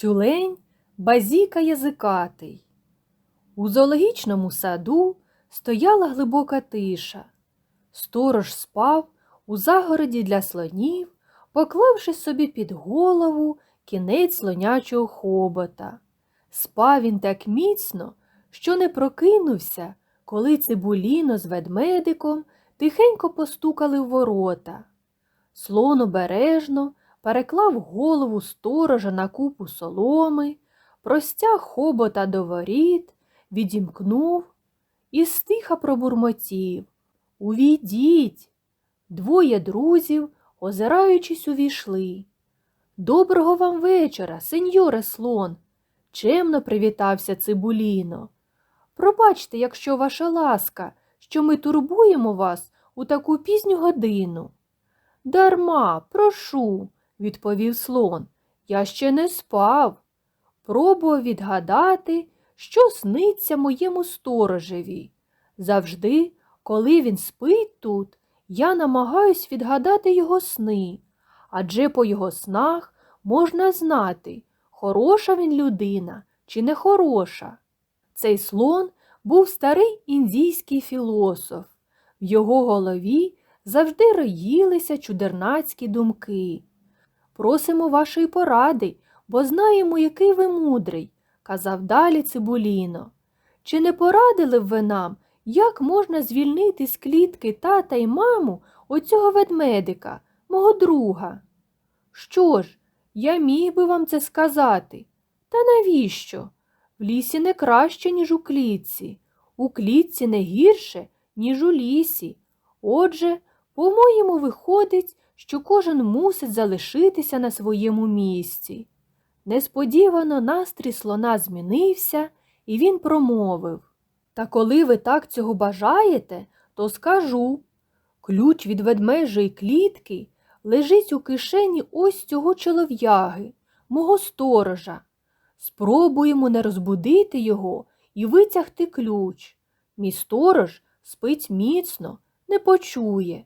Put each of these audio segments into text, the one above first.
Тюлень базіка язикатий. У зоологічному саду стояла глибока тиша. Сторож спав у загороді для слонів, поклавши собі під голову кінець слонячого хобота. Спав він так міцно, що не прокинувся, коли цибуліно з ведмедиком тихенько постукали в ворота. Слон обережно переклав голову сторожа на купу соломи, простяг хобота до воріт, відімкнув і стиха пробурмотів. Увійдіть. Двоє друзів, озираючись, увійшли. Доброго вам вечора, сеньоре слон, чемно привітався Цибуліно. Пробачте, якщо ваша ласка, що ми турбуємо вас у таку пізню годину. Дарма, прошу, відповів слон. Я ще не спав. Пробував відгадати, що сниться моєму сторожеві. Завжди, коли він спить тут, я намагаюсь відгадати його сни, адже по його снах можна знати, хороша він людина чи не хороша. Цей слон був старий індійський філософ. В його голові завжди роїлися чудернацькі думки. Просимо вашої поради, бо знаємо, який ви мудрий, казав далі Цибуліно. Чи не порадили б ви нам, як можна звільнити з клітки тата й маму оцього ведмедика, мого друга? Що ж, я міг би вам це сказати. Та навіщо? В лісі не краще, ніж у клітці, у клітці не гірше, ніж у лісі. Отже, по-моєму, виходить, що кожен мусить залишитися на своєму місці. Несподівано настрій слона змінився, і він промовив Та коли ви так цього бажаєте, то скажу. Ключ від ведмежої клітки лежить у кишені ось цього чолов'яги, мого сторожа. Спробуємо не розбудити його і витягти ключ. Мій сторож спить міцно, не почує.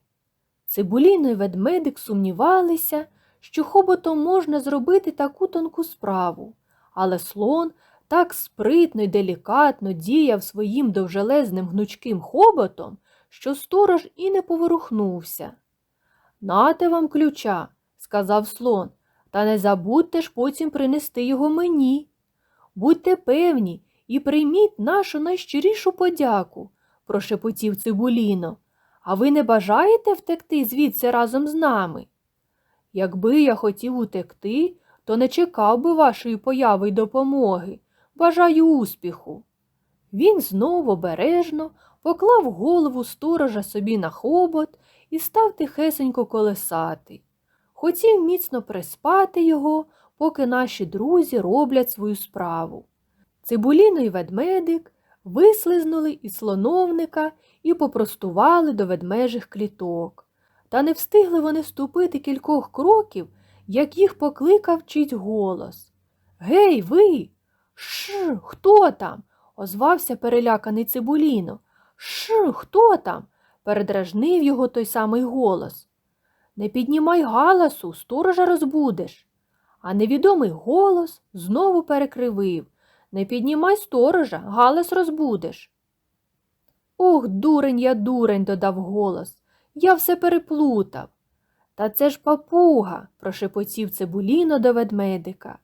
Цибуліно й ведмедик сумнівалися, що хоботом можна зробити таку тонку справу, але слон так спритно й делікатно діяв своїм довжелезним гнучким хоботом, що сторож і не поворухнувся. Нате вам ключа, сказав слон, та не забудьте ж потім принести його мені. Будьте певні і прийміть нашу найщирішу подяку, прошепотів Цибуліно. А ви не бажаєте втекти звідси разом з нами? Якби я хотів утекти, то не чекав би вашої появи й допомоги. Бажаю успіху. Він знову обережно поклав голову сторожа собі на хобот і став тихесенько колесати. Хотів міцно приспати його, поки наші друзі роблять свою справу. Цибуліно й ведмедик вислизнули із слоновника і попростували до ведмежих кліток. Та не встигли вони ступити кількох кроків, як їх покликав чить голос. Гей, ви! Ш, хто там? озвався переляканий Цибуліно. Ш, хто там? передражнив його той самий голос. Не піднімай галасу, сторожа розбудеш. А невідомий голос знову перекривив Не піднімай сторожа, галас розбудеш. Ох, дурень я дурень, додав голос. Я все переплутав. Та це ж папуга, прошепотів цибуліно до ведмедика.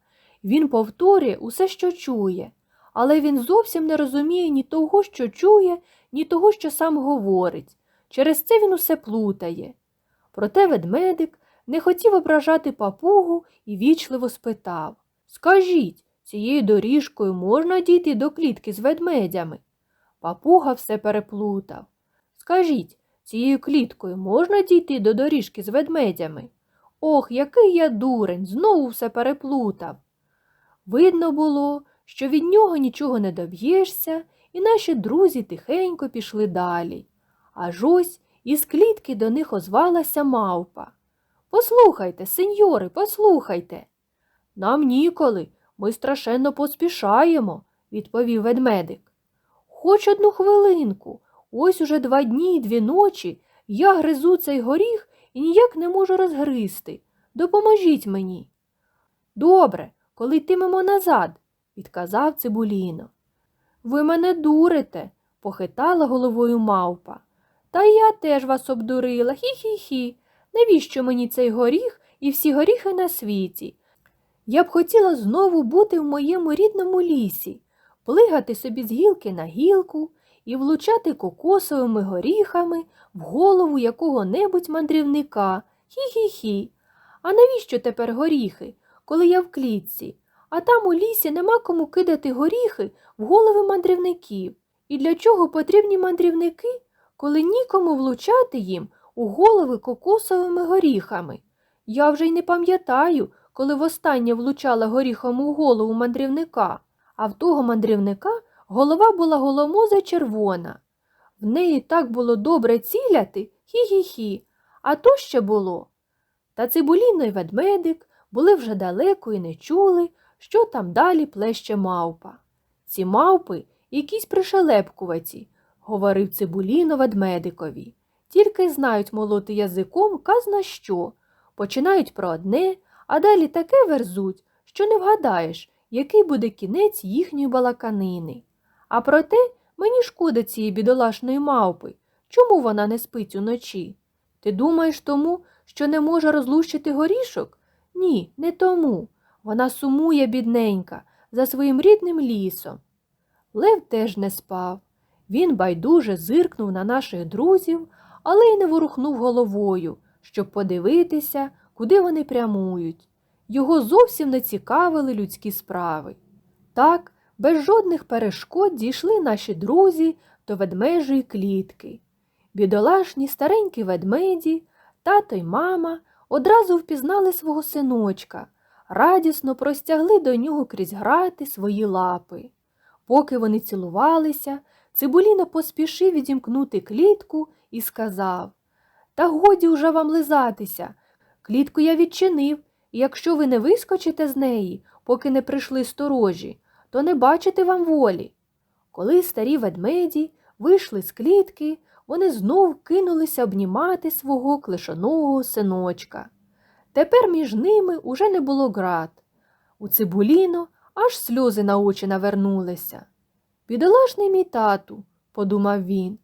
Він повторює усе, що чує, але він зовсім не розуміє ні того, що чує, ні того, що сам говорить. Через це він усе плутає. Проте ведмедик не хотів ображати папугу і вічливо спитав Скажіть, цією доріжкою можна дійти до клітки з ведмедями? Папуга все переплутав. Скажіть, цією кліткою можна дійти до доріжки з ведмедями? Ох, який я дурень, знову все переплутав. Видно було, що від нього нічого не доб'єшся, і наші друзі тихенько пішли далі. Аж ось із клітки до них озвалася мавпа. Послухайте, сеньори, послухайте. Нам ніколи, ми страшенно поспішаємо, відповів ведмедик. Хоч одну хвилинку, ось уже два дні й дві ночі я гризу цей горіх і ніяк не можу розгризти. Допоможіть мені. Добре, коли йтимемо назад, відказав Цибуліно. Ви мене дурите, похитала головою мавпа. Та я теж вас обдурила, хі-хі-хі. Навіщо мені цей горіх і всі горіхи на світі? Я б хотіла знову бути в моєму рідному лісі, плигати собі з гілки на гілку і влучати кокосовими горіхами в голову якого-небудь мандрівника. Хі-хі-хі. А навіщо тепер горіхи, коли я в клітці? А там у лісі нема кому кидати горіхи в голови мандрівників. І для чого потрібні мандрівники, коли нікому влучати їм у голови кокосовими горіхами? Я вже й не пам'ятаю, коли востаннє влучала горіхом у голову мандрівника, а в того мандрівника голова була голомоза червона. В неї так було добре ціляти, хі-хі-хі, а то ще було. Та цибуліно й ведмедик були вже далеко і не чули, що там далі плеще мавпа. Ці мавпи якісь пришелепкуваті, говорив цибуліно ведмедикові. Тільки знають молоти язиком казна що. Починають про одне, а далі таке верзуть, що не вгадаєш, який буде кінець їхньої балаканини. А проте мені шкода цієї бідолашної мавпи. Чому вона не спить уночі? Ти думаєш тому, що не може розлущити горішок? Ні, не тому. Вона сумує, бідненька, за своїм рідним лісом. Лев теж не спав. Він байдуже зиркнув на наших друзів, але й не ворухнув головою, щоб подивитися, куди вони прямують. Його зовсім не цікавили людські справи. Так, без жодних перешкод дійшли наші друзі до ведмежої клітки. Бідолашні старенькі ведмеді, тато й мама одразу впізнали свого синочка, радісно простягли до нього крізь грати свої лапи. Поки вони цілувалися, Цибуліно поспішив відімкнути клітку і сказав Та годі уже вам лизатися. Клітку я відчинив, і якщо ви не вискочите з неї, поки не прийшли сторожі, то не бачите вам волі. Коли старі ведмеді вийшли з клітки, вони знов кинулися обнімати свого клишоного синочка. Тепер між ними уже не було град. У цибуліно аж сльози на очі навернулися. Бідолашний мій тату, подумав він,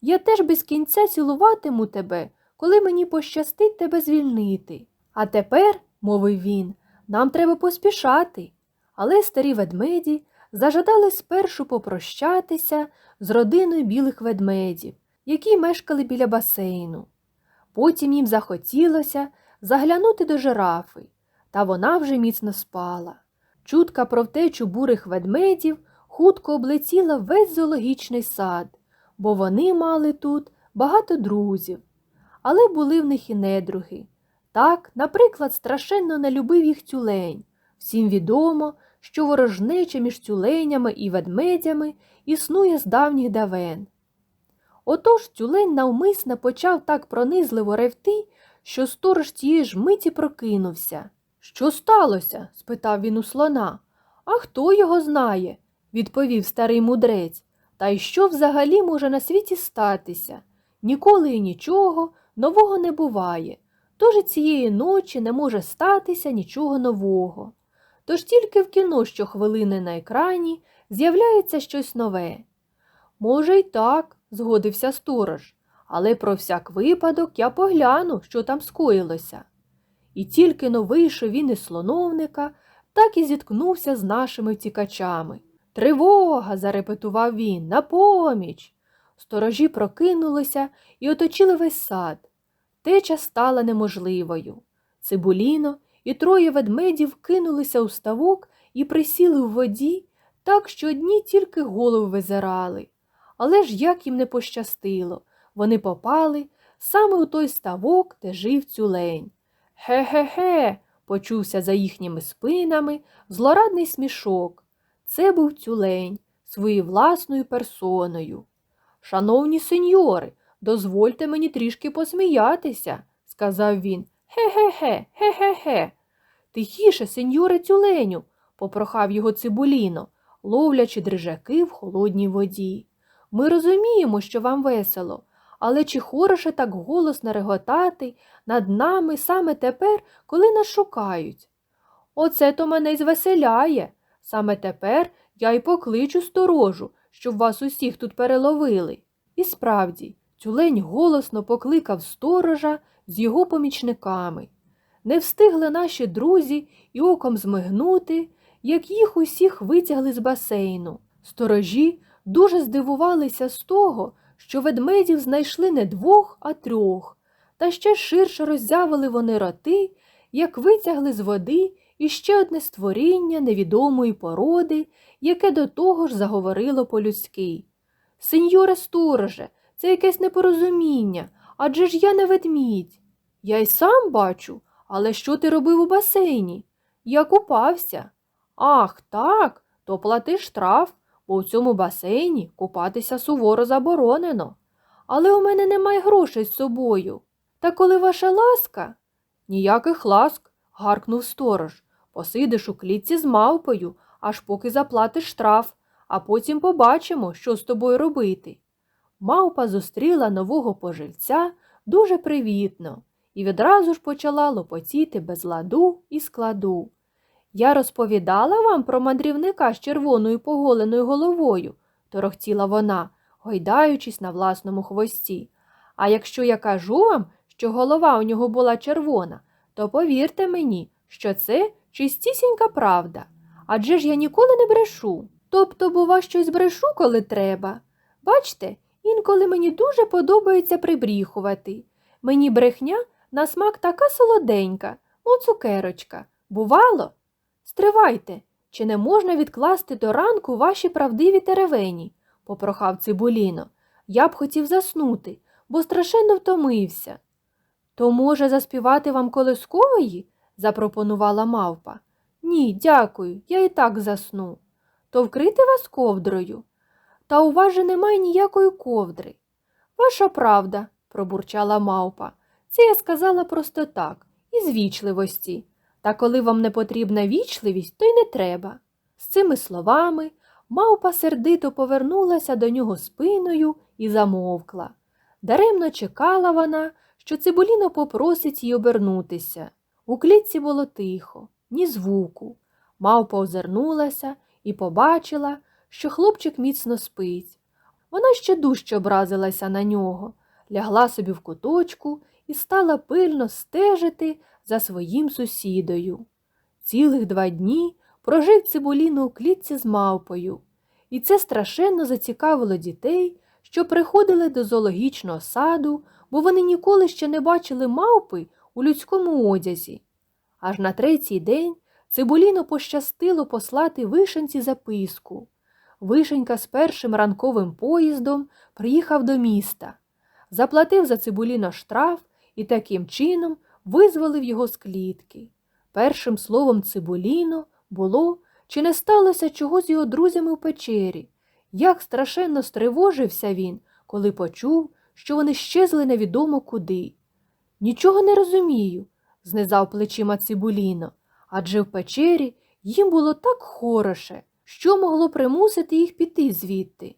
я теж без кінця цілуватиму тебе, коли мені пощастить тебе звільнити. А тепер, мовив він, нам треба поспішати. Але старі ведмеді зажадали спершу попрощатися з родиною білих ведмедів, які мешкали біля басейну. Потім їм захотілося заглянути до жирафи, та вона вже міцно спала. Чутка про втечу бурих ведмедів хутко облетіла весь зоологічний сад, бо вони мали тут багато друзів. Але були в них і недруги. Так, наприклад, страшенно не любив їх тюлень. Всім відомо, що ворожнеча між тюленями і ведмедями існує з давніх давен. Отож тюлень навмисно почав так пронизливо ревти, що сторож тієї ж миті прокинувся. Що сталося? спитав він у слона. А хто його знає? відповів старий мудрець. Та й що взагалі може на світі статися? Ніколи і нічого нового не буває, тож цієї ночі не може статися нічого нового. Тож тільки в кіно щохвилини на екрані з'являється щось нове. Може, й так, згодився сторож, але про всяк випадок я погляну, що там скоїлося. І тільки но вийшов він із слоновника, так і зіткнувся з нашими втікачами. Тривога. зарепетував він, на поміч. Сторожі прокинулися і оточили весь сад. Теча стала неможливою. Цибуліно і троє ведмедів кинулися у ставок і присіли в воді, так що одні тільки голови визирали. Але ж як їм не пощастило, вони попали саме у той ставок, де жив тюлень. Ге-ге-ге, почувся за їхніми спинами злорадний смішок. Це був тюлень своєю власною персоною. Шановні сеньори, дозвольте мені трішки посміятися, сказав він. Ге-ге-ге, ге-ге-ге. Тихіше, сеньоре тюленю, попрохав його цибуліно, ловлячи дрижаки в холодній воді. Ми розуміємо, що вам весело, але чи хороше так голосно реготати над нами саме тепер, коли нас шукають? Оце то мене й звеселяє. Саме тепер я й покличу сторожу, щоб вас усіх тут переловили. І справді, тюлень голосно покликав сторожа з його помічниками. Не встигли наші друзі і оком змигнути, як їх усіх витягли з басейну. Сторожі дуже здивувалися з того, що ведмедів знайшли не двох, а трьох, та ще ширше роззявили вони роти, як витягли з води іще одне створіння невідомої породи, яке до того ж заговорило по-людськи. Сеньоре стороже, це якесь непорозуміння, адже ж я не ведмідь. Я й сам бачу, але що ти робив у басейні? Я купався. Ах, так, то плати штраф, бо у цьому басейні купатися суворо заборонено. Але у мене немає грошей з собою. Та коли ваша ласка? Ніяких ласк, гаркнув сторож. Посидиш у клітці з мавпою, аж поки заплатиш штраф, а потім побачимо, що з тобою робити. Мавпа зустріла нового пожильця дуже привітно і відразу ж почала лопотіти без ладу і складу. Я розповідала вам про мандрівника з червоною поголеною головою, торохтіла вона, гойдаючись на власному хвості. А якщо я кажу вам, що голова у нього була червона, то повірте мені, що це чистісінька правда. Адже ж я ніколи не брешу. Тобто, бува, щось брешу, коли треба. Бачте, інколи мені дуже подобається прибріхувати. Мені брехня на смак така солоденька, мов цукерочка. Бувало? Стривайте, чи не можна відкласти до ранку ваші правдиві теревені? попрохав Цибуліно. Я б хотів заснути, бо страшенно втомився. То, може, заспівати вам колискової? запропонувала мавпа. Ні, дякую, я і так засну. То вкрити вас ковдрою. Та у вас же немає ніякої ковдри. Ваша правда, пробурчала мавпа. Це я сказала просто так, із вічливості. Та коли вам не потрібна вічливість, то й не треба. З цими словами мавпа сердито повернулася до нього спиною і замовкла. Даремно чекала вона, що Цибуліно попросить їй обернутися. У клітці було тихо, ні звуку. Мавпа озирнулася і побачила, що хлопчик міцно спить. Вона ще дужче образилася на нього, лягла собі в куточку і стала пильно стежити за своїм сусідою. Цілих два дні прожив Цибуліно у клітці з мавпою, і це страшенно зацікавило дітей, що приходили до зоологічного саду, бо вони ніколи ще не бачили мавпи у людському одязі. Аж на третій день Цибуліно пощастило послати вишенці записку. Вишенька з першим ранковим поїздом приїхав до міста, заплатив за Цибуліно штраф і таким чином визволив його з клітки. Першим словом Цибуліно було, чи не сталося чого з його друзями в печері. Як страшенно стривожився він, коли почув, що вони щезли невідомо куди. Нічого не розумію, знизав плечима Цибуліно, адже в печері їм було так хороше, що могло примусити їх піти звідти.